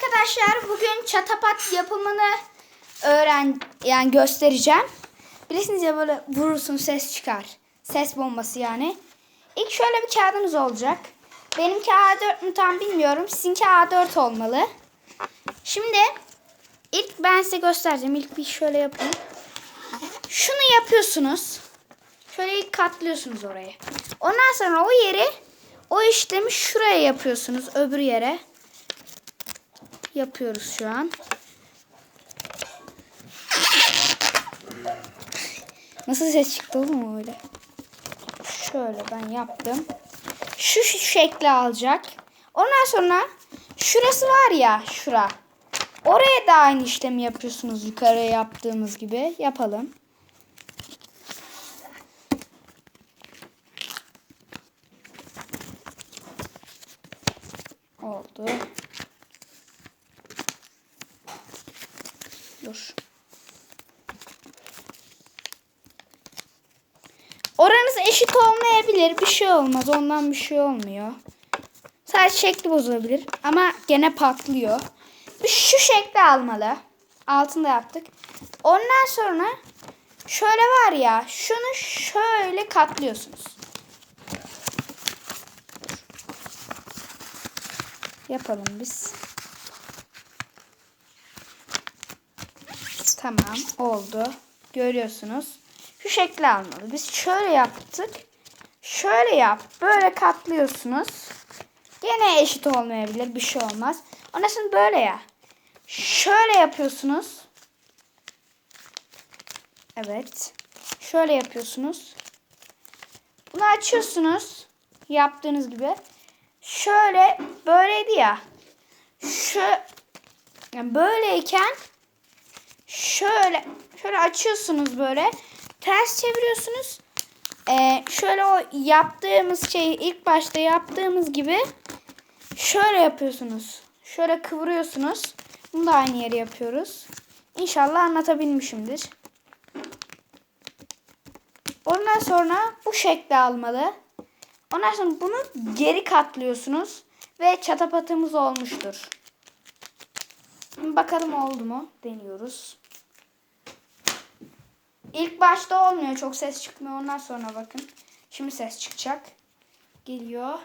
arkadaşlar bugün çatapat yapımını öğren yani göstereceğim. Bilirsiniz ya böyle vurursun ses çıkar. Ses bombası yani. İlk şöyle bir kağıdımız olacak. Benimki A4 mü tam bilmiyorum. Sizinki A4 olmalı. Şimdi ilk ben size göstereceğim. İlk bir şöyle yapayım. Şunu yapıyorsunuz. Şöyle ilk katlıyorsunuz orayı. Ondan sonra o yeri o işlemi şuraya yapıyorsunuz. Öbür yere. Yapıyoruz şu an. Nasıl ses çıktı oğlum öyle? Şöyle ben yaptım. Şu, şu şekli alacak. Ondan sonra şurası var ya şura. Oraya da aynı işlemi yapıyorsunuz yukarıya yaptığımız gibi. Yapalım. Oldu. Dur. Oranız eşit olmayabilir. Bir şey olmaz. Ondan bir şey olmuyor. Sadece şekli bozulabilir. Ama gene patlıyor. Şu şekli almalı. Altında yaptık. Ondan sonra şöyle var ya. Şunu şöyle katlıyorsunuz. Yapalım biz. Tamam oldu. Görüyorsunuz. Şu şekli almalı. Biz şöyle yaptık. Şöyle yap. Böyle katlıyorsunuz. Gene eşit olmayabilir. Bir şey olmaz. Ondan sonra böyle ya. Şöyle yapıyorsunuz. Evet. Şöyle yapıyorsunuz. Bunu açıyorsunuz. Yaptığınız gibi. Şöyle böyleydi ya. Şu yani böyleyken şöyle şöyle açıyorsunuz böyle. Ters çeviriyorsunuz. Ee, şöyle o yaptığımız şeyi ilk başta yaptığımız gibi şöyle yapıyorsunuz. Şöyle kıvırıyorsunuz. Bunu da aynı yere yapıyoruz. İnşallah anlatabilmişimdir. Ondan sonra bu şekli almalı. Ondan sonra bunu geri katlıyorsunuz ve çatapatımız olmuştur. Bakalım oldu mu? Deniyoruz. İlk başta olmuyor. Çok ses çıkmıyor. Ondan sonra bakın. Şimdi ses çıkacak. Geliyor.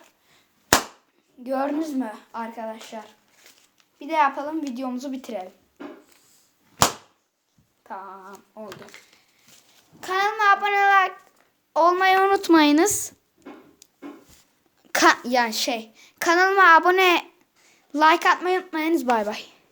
Gördünüz mü arkadaşlar? Bir de yapalım. Videomuzu bitirelim. Tamam. Oldu. Kanalıma abone olmayı unutmayınız. Ka yani şey kanalıma abone like atmayı unutmayınız. Bay bay.